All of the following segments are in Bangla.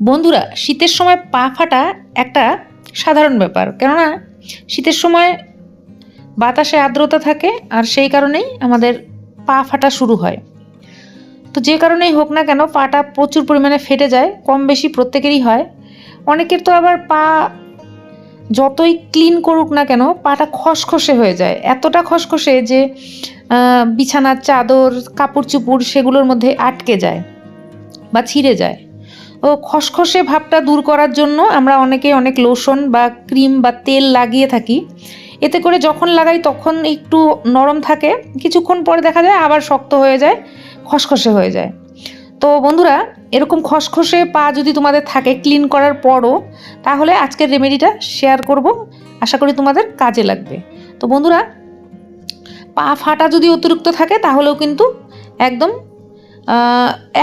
বন্ধুরা, শীতের সময় পা ফাটা একটা সাধারণ ব্যাপার। কেননা, শীতের সময় বাতাসে আর্দ্রতা থাকে আর সেই কারণেই আমাদের পা ফাটা শুরু হয়। তো যে কারণেই হোক না কেন, পাটা প্রচুর পরিমাণে ফেটে যায়, কম বেশি প্রত্যেকেরই হয়। অনেকের তো আবার পা যতই ক্লিন করুক না কেন, পাটা খসখসে হয়ে যায়। এতটা খসখসে যে বিছানার চাদর কাপড় চুপড় সেগুলোর মধ্যে আটকে যায় বা ছিঁড়ে যায়। ও খসখসে ভাবটা দূর করার জন্য আমরা অনেকে অনেক লোশন বা ক্রিম বা তেল লাগিয়ে থাকি। এতে করে যখন লাগাই তখন একটু নরম থাকে। কিছুক্ষণ পরে দেখা যায় আবার শক্ত হয়ে যায়, খসখসে হয়ে যায়। তো বন্ধুরা, এরকম খসখসে পা যদি তোমাদের থাকে ক্লিন করার পরও, তাহলে আজকের রেমেডিটা শেয়ার করব। আশা করি তোমাদের কাজে লাগবে। তো বন্ধুরা, পা ফাটা যদি অতিরিক্ত থাকে তাহলেও কিন্তু একদম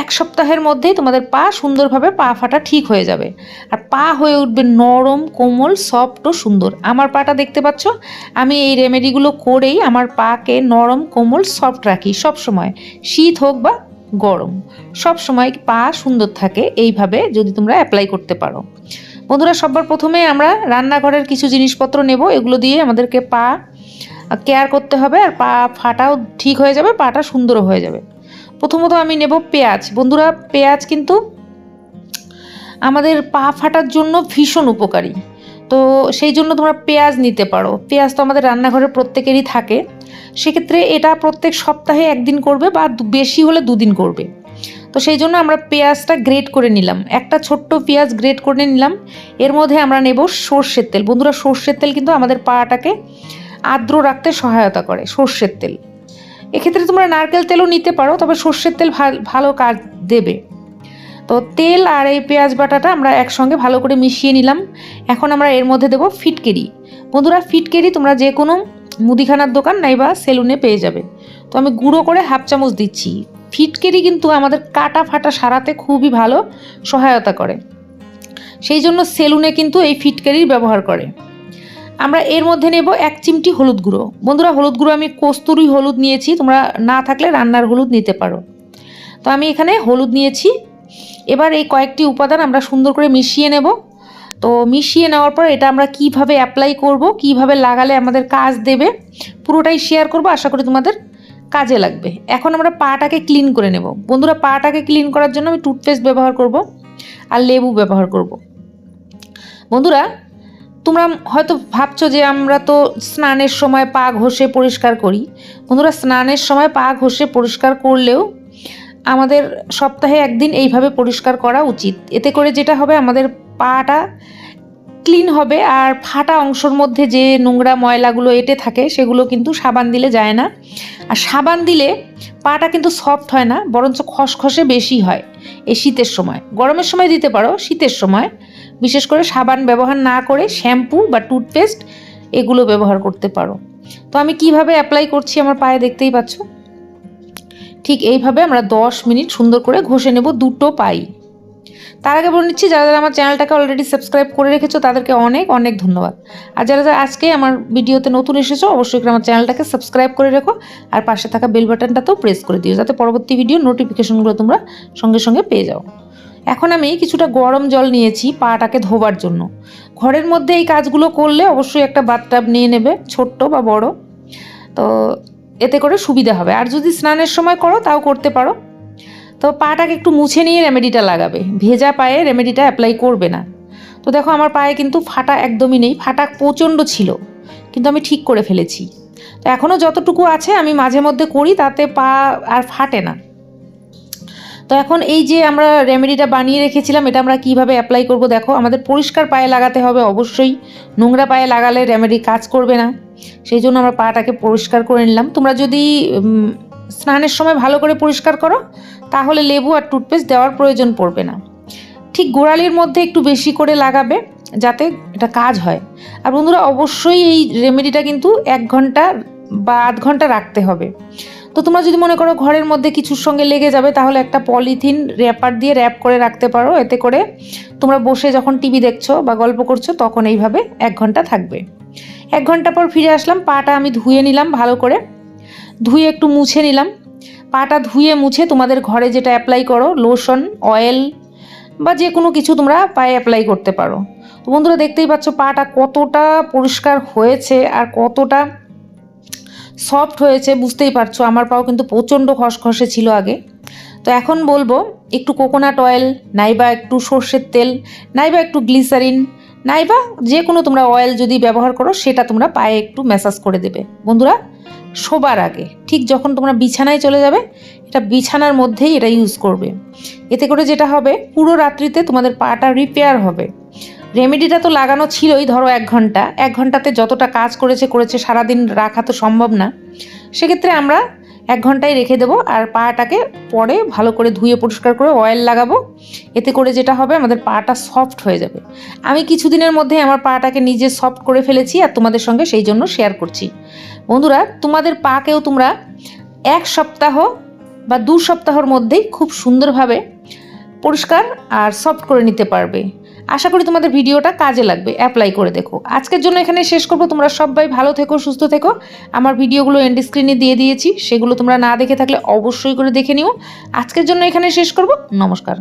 এক সপ্তাহের মধ্যেই তোমাদের পা সুন্দরভাবে পা ফাটা ঠিক হয়ে যাবে। আর পা হয়ে উঠবে নরম, কোমল, সফট ও সুন্দর। আমার পাটা দেখতে পাচ্ছ? আমি এই রেমেডিগুলো করেই আমার পাকে নরম, কোমল, সফট রাখি সব সময় শীত হোক বা গরম সব সময় পা সুন্দর থাকে। এইভাবে যদি তোমরা অ্যাপ্লাই করতে পারো। বন্ধুরা, সবার প্রথমে আমরা রান্নাঘরের কিছু জিনিসপত্র নেব। এগুলো দিয়ে আমাদেরকে পা কেয়ার করতে হবে। আর পা ফাটাও ঠিক হয়ে যাবে, পাটা সুন্দরও হয়ে যাবে। প্রথমত আমি নেব পেঁয়াজ। বন্ধুরা, পেঁয়াজ কিন্তু আমাদের পা ফাটার জন্য ভীষণ উপকারী। তো সেই জন্য তোমরা পেঁয়াজ নিতে পারো। পেঁয়াজ তো আমাদের রান্নাঘরে প্রত্যেকেরই থাকে। সেক্ষেত্রে এটা প্রত্যেক সপ্তাহে একদিন করবে বা বেশি হলে দুদিন করবে। তো সেই জন্য আমরা পেঁয়াজটা গ্রেট করে নিলাম। একটা ছোট্ট পেঁয়াজ গ্রেট করে নিলাম। এর মধ্যে আমরা নেব সর্ষের তেল। বন্ধুরা, সর্ষের তেল কিন্তু আমাদের পাটাকে আর্দ্র রাখতে সহায়তা করে, সর্ষের তেল। এক্ষেত্রে তোমরা নারকেল তেলও নিতে পারো, তবে সর্ষের তেল ভাল- কাজ দেবে? তো তেল আর এই পেঁয়াজ বাটাটা আমরা একসঙ্গে ভালো করে মিশিয়ে নিলাম। এখন আমরা এর মধ্যে দেবো ফিটকেরি। বন্ধুরা, ফিটকেরি তোমরা যে কোনো মুদিখানার দোকান নাইবা সেলুনে পেয়ে যাবে। তো আমি গুঁড়ো করে হাফ চামচ দিচ্ছি। ফিটকেরি কিন্তু আমাদের কাটা ফাটা সারাতে খুবই ভালো সহায়তা করে। সেই জন্য সেলুনে কিন্তু এই ফিটকেরির ব্যবহার করে। আমরা এর মধ্যে নেব এক চিমটি হলুদ গুঁড়ো। বন্ধুরা, হলুদ গুঁড়ো আমি কস্তুরি হলুদ নিয়েছি, তোমরা না থাকলে রান্নার হলুদ নিতে পারো। তো আমি এখানে হলুদ নিয়েছি। এবার এই কয়েকটি উপাদান আমরা সুন্দর করে মিশিয়ে নেব। তো মিশিয়ে নেওয়ার পর এটা আমরা কীভাবে অ্যাপ্লাই করব, কীভাবে লাগালে আমাদের কাজ দেবে, পুরোটাই শেয়ার করব, আশা করি তোমাদের কাজে লাগবে। এখন আমরা পাটাকে ক্লিন করে নেব। বন্ধুরা, পাটাকে ক্লিন করার জন্য আমি টুথপেস্ট ব্যবহার করব আর লেবু ব্যবহার করব। বন্ধুরা তোমরা হয়তো ভাবছ যে আমরা তো স্নানের সময় পা ঘষে পরিষ্কার করি। বন্ধুরা, স্নানের সময় পা ঘষে পরিষ্কার করলেও আমাদের সপ্তাহে একদিন এইভাবে পরিষ্কার করা উচিত। এতে করে যেটা হবে, আমাদের পাটা ক্লিন হবে আর ফাটা অংশের মধ্যে যে নোংরা ময়লাগুলো এঁটে থাকে সেগুলো কিন্তু সাবান দিলে যায় না। আর সাবান দিলে পাটা কিন্তু সফট হয় না, বরঞ্চ খসখসে বেশি হয় এই শীতের সময়। গরমের সময় দিতে পারো, শীতের সময়। বিশেষ করে সাবান ব্যবহার না করে শ্যাম্পু বা টুথপেস্ট এগুলো ব্যবহার করতে পারো। তো আমি কীভাবে অ্যাপ্লাই করছি আমার পায়ে দেখতেই পাচ্ছ? ঠিক এইভাবে আমরা দশ মিনিট সুন্দর করে ঘষে নেব দুটো পাই। তার আগে বলে নিচ্ছি, যারা যারা আমার চ্যানেলটাকে অলরেডি সাবস্ক্রাইব করে রেখেছো, তাদেরকে অনেক অনেক ধন্যবাদ। আর যারা যারা আজকে আমার ভিডিওতে নতুন এসেছ, অবশ্যই করে আমার চ্যানেলটাকে সাবস্ক্রাইব করে রেখো, আর পাশে থাকা বেল বাটনটাতেও প্রেস করে দিও, যাতে পরবর্তী ভিডিও নোটিফিকেশনগুলো তোমরা সঙ্গে সঙ্গে পেয়ে যাও। এখন আমি কিছুটা গরম জল নিয়েছি পাটাকে ধোবার জন্য। ঘরের মধ্যে এই কাজগুলো করলে অবশ্যই একটা বাথটাব নিয়ে নেবে, ছোট্ট বা বড়। তো এতে করে সুবিধা হবে। আর যদি স্নানের সময় করো, তাও করতে পারো। তো পাটাকে একটু মুছে নিয়ে রেমেডিটা লাগাবে। ভেজা পায়ে রেমেডিটা অ্যাপ্লাই করবে না। তো দেখো আমার পায়ে কিন্তু ফাটা একদমই নেই, ফাটা প্রচণ্ড ছিল, কিন্তু আমি ঠিক করে ফেলেছি। তো এখনও যতটুকু আছে আমি মাঝে মধ্যে করি, তাতে পা আর ফাটে না। তো এখন এই যে আমরা রেমেডিটা বানিয়ে রেখেছিলাম, এটা আমরা কীভাবে অ্যাপ্লাই করব দেখো, আমাদের পরিষ্কার পায়ে লাগাতে হবে অবশ্যই। নোংরা পায়ে লাগালে রেমেডি কাজ করবে না। সেই জন্য আমরা পাটাকে পরিষ্কার করে নিলাম। তোমরা যদি স্নানের সময় ভালো করে পরিষ্কার করো, তাহলে লেবু আর টুথপেস্ট দেওয়ার প্রয়োজন পড়বে না। ঠিক গোড়ালির মধ্যে একটু বেশি করে লাগাবে, যাতে এটা কাজ হয়। আর বন্ধুরা, অবশ্যই এই রেমেডিটা কিন্তু এক ঘণ্টা বা আধ ঘণ্টা রাখতে হবে। তো তোমরা যদি মনে করো ঘরের মধ্যে কিছুর সঙ্গে লেগে যাবে, তাহলে একটা পলিথিন র্যাপার দিয়ে র্যাপ করে রাখতে পারো। এতে করে তোমরা বসে যখন টিভি দেখছ বা গল্প করছ, তখন এইভাবে এক ঘণ্টা থাকবে। এক ঘণ্টা পর ফিরে আসলাম, পাটা আমি ধুয়ে নিলাম ভালো করে। ধুয়ে একটু মুছে নিলাম। পাটা ধুয়ে মুছে তোমাদের ঘরে যেটা অ্যাপ্লাই করো লোশন অয়েল বা যে কোনো কিছু তোমরা পায়ে অ্যাপ্লাই করতে পারো। তো বন্ধুরা দেখতেই পাচ্ছ পাটা কতটা পরিষ্কার হয়েছে আর কতটা সফট হয়েছে, বুঝতেই পারছ। আমার পাও কিন্তু প্রচণ্ড খসখসে ছিল আগে। তো এখন বলব, একটু কোকোনাট অয়েল নাইবা একটু সর্ষের তেল, নাইবা একটু গ্লিসারিন নাইবা যে কোনো তোমরা অয়েল যদি ব্যবহার করো, সেটা তোমরা পায়ে একটু ম্যাসাজ করে দেবে। বন্ধুরা শোবার আগে। ঠিক যখন তোমরা বিছানায় চলে যাবে, এটা বিছানার মধ্যেই এটা ইউজ করবে। এতে করে যেটা হবে, পুরো রাত্রিতে তোমাদের পাটা রিপেয়ার হবে। রেমেডিটা তো লাগানো ছিলই, ধরো এক ঘণ্টা। এক ঘন্টাতে যতটা কাজ করেছে করেছে, সারাদিন রাখা তো সম্ভব না। সেক্ষেত্রে আমরা এক ঘন্টায় রেখে দেবো আর পাটাকে পরে ভালো করে ধুয়ে পরিষ্কার করে অয়েল লাগাবো। এতে করে যেটা হবে, আমাদের পাটা সফট হয়ে যাবে। আমি কিছুদিনের মধ্যে আমার পাটাকে নিজে সফট করে ফেলেছি আর তোমাদের সঙ্গে সেই জন্য শেয়ার করছি। বন্ধুরা, তোমাদের পাকেও তোমরা এক সপ্তাহ বা দু সপ্তাহর মধ্যেই খুব সুন্দরভাবে পরিষ্কার আর সফট করে নিতে পারবে। আশা করি তোমাদের ভিডিওটা কাজে লাগবে অ্যাপ্লাই করে দেখো। আজকের জন্য এখানে শেষ করব, তোমরা সবাই ভালো থেকো, সুস্থ থেকো। আমার ভিডিওগুলো এন্ড স্ক্রিনে দিয়ে দিয়েছি, সেগুলো তোমরা না দেখে থাকলে অবশ্যই করে দেখে নিও। আজকের জন্য এখানে শেষ করব, নমস্কার।